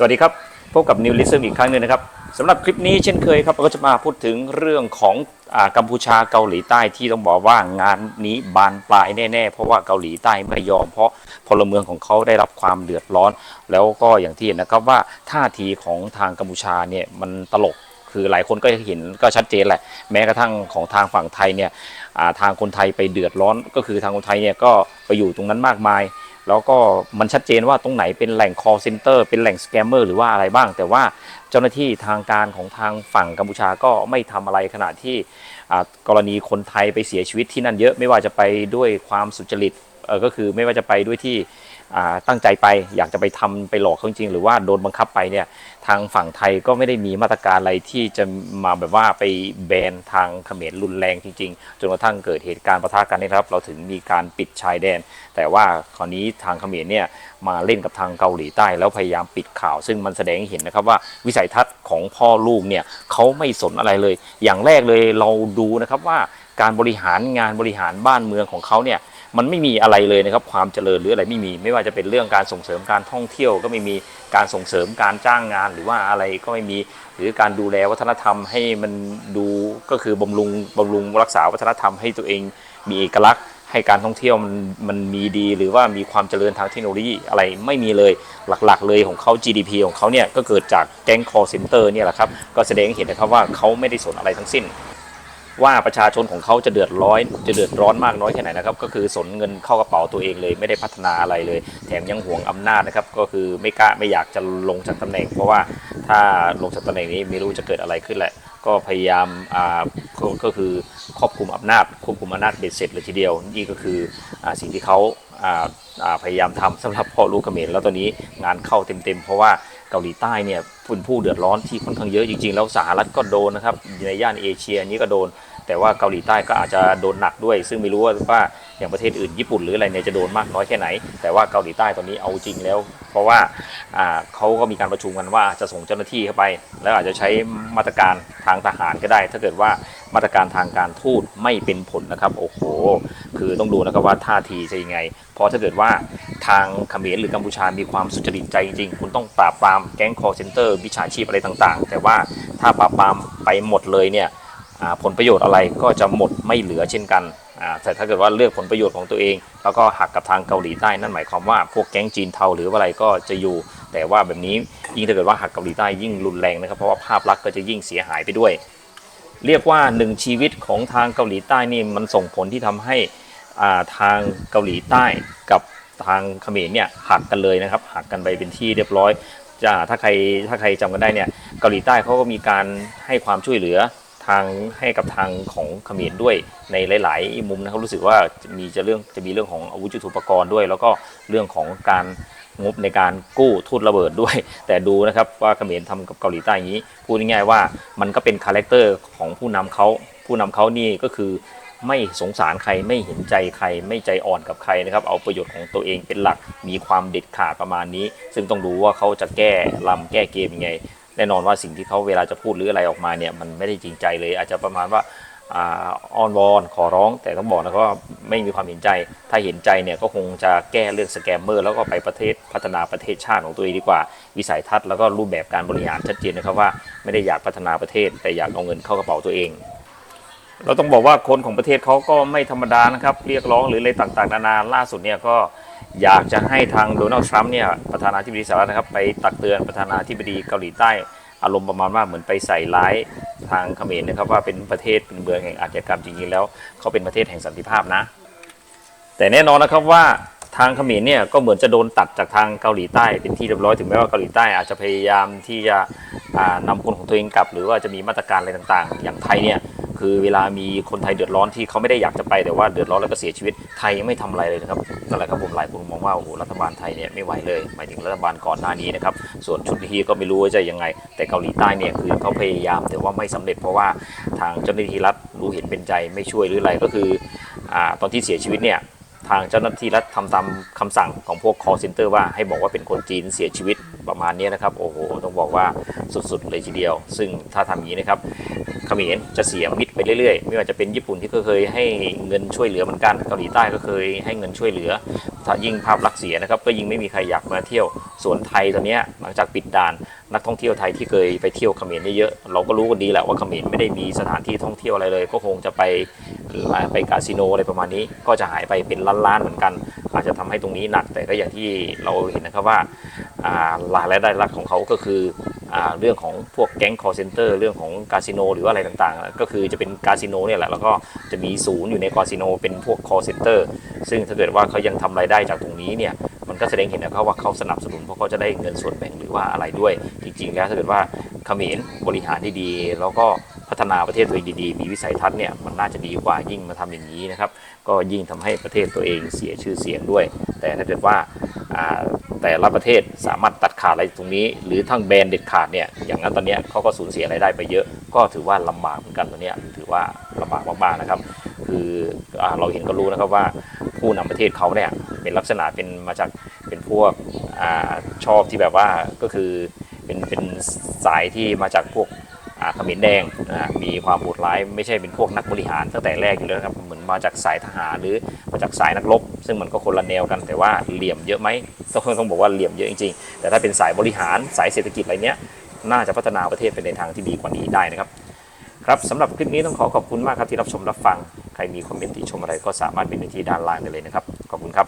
สวัสดีครับ พบกับนิวลิซึมอีกครั้งหนึ่งนะครับสำหรับคลิปนี้เช่นเคยครับเราก็จะมาพูดถึงเรื่องของอกัมพูชาเกาหลีใต้ที่ต้องบอกว่างานนี้บานปลายแน่ๆ เพราะว่าเกาหลีใต้ไม่ยอม เพราะพลเมืองของเขาได้รับความเดือดร้อน แล้วก็อย่างที่เห็นนะครับว่าท่าทีของทางกัมพูชาเนี่ยมันตลกคือหลายคนก็เห็นก็ชัดเจนแหละ แม้กระทั่งของทางฝั่งไทยเนี่ยทางคนไทยไปเดือดร้อน ก็คือทางคนไทยเนี่ยก็ไปอยู่ตรงนั้นมากมาย แล้วก็มันชัดเจนว่าตรงไหนเป็นแหล่ง call center เป็นแหล่ง scammer หรือว่าอะไรบ้าง แต่ว่าเจ้าหน้าที่ทางการของทางฝั่งกัมพูชาก็ไม่ทำอะไรขณะที่กรณีคนไทยไปเสียชีวิตที่นั่นเยอะไม่ว่าจะไปด้วยความสุจริตก็คือไม่ว่าจะไปด้วยที่ ตั้งใจไปอยากจะไปทำไปหลอกเขาจริงๆหรือว่าโดนบังคับไปเนี่ยทางฝั่งไทยก็ไม่ได้มีมาตรการอะไรที่จะมาแบบว่าไปแบนทางเขมรรุนแรงจริง ๆ จนกระทั่งเกิดเหตุการณ์ประทะกันนี่ครับ เราถึงมีการปิดชายแดน แต่ว่าคราวนี้ทางเขมรเนี่ยมาเล่นกับทางเกาหลีใต้ แล้วพยายามปิดข่าว ซึ่งมันแสดงให้เห็นนะครับว่าวิสัยทัศน์ของพ่อลูกเนี่ยเขาไม่สนอะไรเลย อย่างแรกเลยเราดูนะครับว่าการบริหารงานบริหารบ้านเมืองของเขาเนี่ย มันไม่มีอะไรเลยนะครับความเจริญหรืออะไรไม่มี ไม่ว่าจะเป็นเรื่องการส่งเสริมการท่องเที่ยวก็ไม่มีการส่งเสริมการจ้างงานหรือว่าอะไรก็ไม่มี หรือการดูแลวัฒนธรรมให้มันดูก็คือบำรุงบำรุงรักษาวัฒนธรรมให้ตัวเองมีเอกลักษณ์ให้การท่องเที่ยวมันมันมีดีหรือว่ามีความเจริญทางเทคโนโลยีอะไรไม่มีเลยหลักๆ เลยของเขา GDP ของเขาเนี่ยก็เกิดจากแก๊ง call center เนี่ยแหละครับก็แสดงให้เห็นนะครับว่าเขาไม่ได้สนอะไรทั้งสิ้น ว่าประชาชนของเขาจะเดือดร้อนจะเดือดร้อนมากน้อยแค่ไหนนะครับก็คือสนเงินเข้ากระเป๋าตัวเองเลย ไม่ได้พัฒนาอะไรเลย แถมยังหวงอำนาจนะครับก็คือไม่กล้าไม่อยากจะลงจากตำแหน่ง เพราะว่าถ้าลงจากตำแหน่งนี้ไม่รู้จะเกิดอะไรขึ้นแหละ ก็พยายามอ่าก็คือครอบคุมอำนาจควบคุมอำนาจเบ็ดเสร็จเลยทีเดียว นี่ก็คืออสิ่งที่เขาอ่าพยายามทำสำหรับพ่อลูกเขมรแล้วตอนนี้งานเข้าเต็มๆเพราะว่า เกาหลีใต้เนี่ยเป็นผู้เดือดร้อนที่ค่อนข้างเยอะจริงๆ แล้วสหรัฐก็โดนนะครับในย่านเอเชียนี้ก็โดน แต่ว่าเกาหลีใต้ก็อาจจะโดนหนักด้วย ซึ่งไม่รู้ว่าว่า อย่างประเทศอื่นญี่ปุ่นหรืออะไรเนี่ยจะโดนมากน้อยแค่ไหน แต่ว่าเกาหลีใต้ตอนนี้เอาจริงแล้ว เพราะว่าเขาก็มีการประชุมกันว่าจะส่งเจ้าหน้าที่เข้าไป แล้วอาจจะใช้มาตรการทางทหารก็ได้ ถ้าเกิดว่ามาตรการทางการทูตไม่เป็นผลนะครับโอ้โห คือต้องดูนะครับว่าท่าทีจะยังไง เพราะถ้าเกิดว่าทางเขมรหรือกัมพูชามีความสุจริตใจจริงคุณต้องปราบปรามแก๊งคอร์เซนเตอร์วิชาชีพอะไรต่าง ๆ แต่ว่าถ้าปราบปรามไปหมดเลยเนี่ยผลประโยชน์อะไรก็จะหมดไม่เหลือเช่นกัน แต่ถ้าเกิดว่าเลือกผลประโยชน์ของตัวเอง แล้วก็หักกับทางเกาหลีใต้นั่นหมายความว่าพวกแก๊งจีนเทาหรืออะไรก็จะอยู่ แต่ว่าแบบนี้ยิ่งถ้าเกิดว่าหักเกาหลีใต้ยิ่งรุนแรงนะครับเพราะว่าภาพลักษณ์ก็จะยิ่งเสียหายไปด้วย เรียกว่าหนึ่งชีวิตของทางเกาหลีใต้นี่มันส่งผลที่ทำให้ทางเกาหลีใต้กับทางเขมรเนี่ยหักกันเลยนะครับหักกันไปเป็นที่เรียบร้อยจะถ้าใครถ้าใครจำกันได้เนี่ยเกาหลีใต้เขาก็มีการให้ความช่วยเหลือ ทางให้กับทางของเขมรด้วยในหลาย ๆ มุมนะครับรู้สึกว่ามีจะเรื่องจะมีเรื่องของอาวุธยุทโธปกรณ์ด้วย แล้วก็เรื่องของการงบในการกู้ทุนระเบิดด้วย แต่ดูนะครับว่าเขมรทำกับเกาหลีใต้อย่างนี้พูดง่ายๆว่ามันก็เป็นคาแรคเตอร์ของผู้นำเขาผู้นำเขานี่ก็คือไม่สงสารใครไม่เห็นใจใครไม่ใจอ่อนกับใครนะครับ เอาประโยชน์ของตัวเองเป็นหลักมีความเด็ดขาดประมาณนี้ ซึ่งต้องดูว่าเขาจะแก้ลำแก้เกมยังไง แน่นอนว่าสิ่งที่เขาเวลาจะพูดหรืออะไรออกมาเนี่ยมันไม่ได้จริงใจเลย อาจจะประมาณว่าอ้อนวอนขอร้องแต่ต้องบอกนะครับว่าไม่มีความเห็นใจ ถ้าเห็นใจเนี่ยก็คงจะแก้เรื่องสแกมเมอร์ แล้วก็ไปประเทศพัฒนาประเทศชาติของตัวเองดีกว่า วิสัยทัศน์แล้วก็รูปแบบการบริหารชัดเจนนะครับว่าไม่ได้อยากพัฒนาประเทศ แต่อยากเอาเงินเข้ากระเป๋าตัวเอง เราต้องบอกว่าคนของประเทศเขาก็ไม่ธรรมดานะครับ เรียกร้องหรืออะไรต่างๆ นานาล่าสุดเนี่ยก็ อยากจะให้ทางโดนัลด์ทรัมป์เนี่ยประธานาธิบดีสหรัฐนะครับไปตักเตือนประธานาธิบดีเกาหลีใต้อารมณ์ประมาณว่าเหมือนไปใส่ร้ายทางเขมรนะครับว่าเป็นประเทศเป็นเมืองแห่งอาชญากรรมจริงๆแล้วเขาเป็นประเทศแห่งสันติภาพนะ แต่แน่นอนนะครับว่าทางเขมรเนี่ยก็เหมือนจะโดนตัดจากทางเกาหลีใต้เป็นที่เรียบร้อยถึงแม้ว่าเกาหลีใต้อาจจะพยายามที่จะอ่านำคนของตัวเองกลับ หรือว่าจะมีมาตรการอะไรต่างๆ อย่างไทยเนี่ย คือเวลามีคนไทยเดือดร้อนที่เขาไม่ได้อยากจะไปแต่ว่าเดือดร้อนแล้วก็เสียชีวิตไทยยังไม่ทำอะไรเลยนะครับนั่นแหละครับผมหลายคนมองว่าโอ้โหรัฐบาลไทยเนี่ยไม่ไหวเลยหมายถึงรัฐบาลก่อนหน้านี้นะครับส่วนชุดนี้ก็ไม่รู้ว่าจะยังไง แต่เกาหลีใต้เนี่ยคือเขาพยายามแต่ว่าไม่สำเร็จเพราะว่าทางเจ้าหน้าที่รัฐรู้เห็นเป็นใจไม่ช่วยหรืออะไรก็คืออตอนที่เสียชีวิตเนี่ย ทางเจ้าหน้าที่รัฐทำตามคำสั่งของพวก call center ว่าให้บอกว่าเป็นคนจีนเสียชีวิตประมาณนี้นะครับ โอ้โห ต้องบอกว่าสุดๆเลยทีเดียว ซึ่งถ้าทำอย่างนี้นะครับเขมรจะเสียมิตรไปเรื่อยๆ ไม่ว่าจะเป็นญี่ปุ่นที่ก็เคยให้เงินช่วยเหลือเหมือนกันเกาหลีใต้ก็เคยให้เงินช่วยเหลือ ถ้ายิ่งภาพลักษณ์เสียนะครับก็ยิ่งไม่มีใครอยากมาเที่ยวส่วนไทยตอนนี้หลังจากปิดด่าน นักท่องเที่ยวไทยที่เคยไปเที่ยวเขมรเยอะๆเราก็รู้กันดีแหละว่าเขมรไม่ได้มีสถานที่ท่องเที่ยวอะไรเลย ก็คงจะไปไปคาสิโนอะไรประมาณนี้ ก็จะหายไปเป็นล้านๆเหมือนกัน อาจจะทำให้ตรงนี้หนักแต่ก็อย่างที่เราเห็นนะครับว่าอ่ารายได้หลักของเขาก็คืออเรื่องของพวกแก๊งคอร์เซนเตอร์เรื่องของคาสิโนหรือว่าอะไรต่างๆ ก็คือจะเป็นคาสิโนเนี่ยแหละแล้วก็จะมีศูนย์อยู่ในคาสิโนเป็นพวกคอร์เซนเตอร์ซึ่งถ้าเกิดว่าเขายังทำรายได้จากตรงนี้เนี่ย ก็แสดงเห็นนะครับว่าเขาสนับสนุนเพราะเขาจะได้เงินส่วนแบ่งหรือว่าอะไรด้วย จริง ๆ แล้วถ้าเกิดว่าเขมรบริหารดีๆแล้วก็พัฒนาประเทศตัวเองดีๆ มีวิสัยทัศน์เนี่ยมันน่าจะดีกว่ายิ่งมาทำอย่างนี้นะครับก็ยิ่งทำให้ประเทศตัวเองเสียชื่อเสียงด้วย แต่ถ้าเกิดว่าแต่ละประเทศสามารถตัดขาดอะไรตรงนี้ หรือทั้งแบนเด็ดขาดเนี่ยอย่างนั้นตอนนี้เขาก็สูญเสียรายได้ไปเยอะ ก็ถือว่าลำบากเหมือนกันตอนนี้ถือว่าลำบากมากๆนะครับ คืออเราเห็นก็รู้นะครับว่าผู้นำประเทศเขาเนี่ยเป็นลักษณะเป็นมาจากเป็นพวกอชอบที่แบบว่าก็คือเป็นเป็นสายที่มาจากพวกอ่าเขมรแดงมีความโหดร้ายไม่ใช่เป็นพวกนักบริหารตั้งแต่แรกอยู่แล้วครับเหมือนมาจากสายทหารหรือมาจากสายนักรบ ซึ่งมันก็คนละแนวกันแต่ว่าเหลี่ยมเยอะไหมต้องต้องบอกว่าเหลี่ยมเยอะจริงๆแต่ถ้าเป็นสายบริหารสายเศรษฐกิจอะไรเนี้ยน่าจะพัฒนาประเทศไปในทางที่ดีกว่านี้ได้นะครับ ครับสำหรับคลิปนี้ต้องขอขอบคุณมากครับที่รับชมรับฟัง ใครมีคอมเมนต์ติชมอะไรก็สามารถเป็นในที่ด้านล่างได้เลยนะครับ ขอบคุณครับ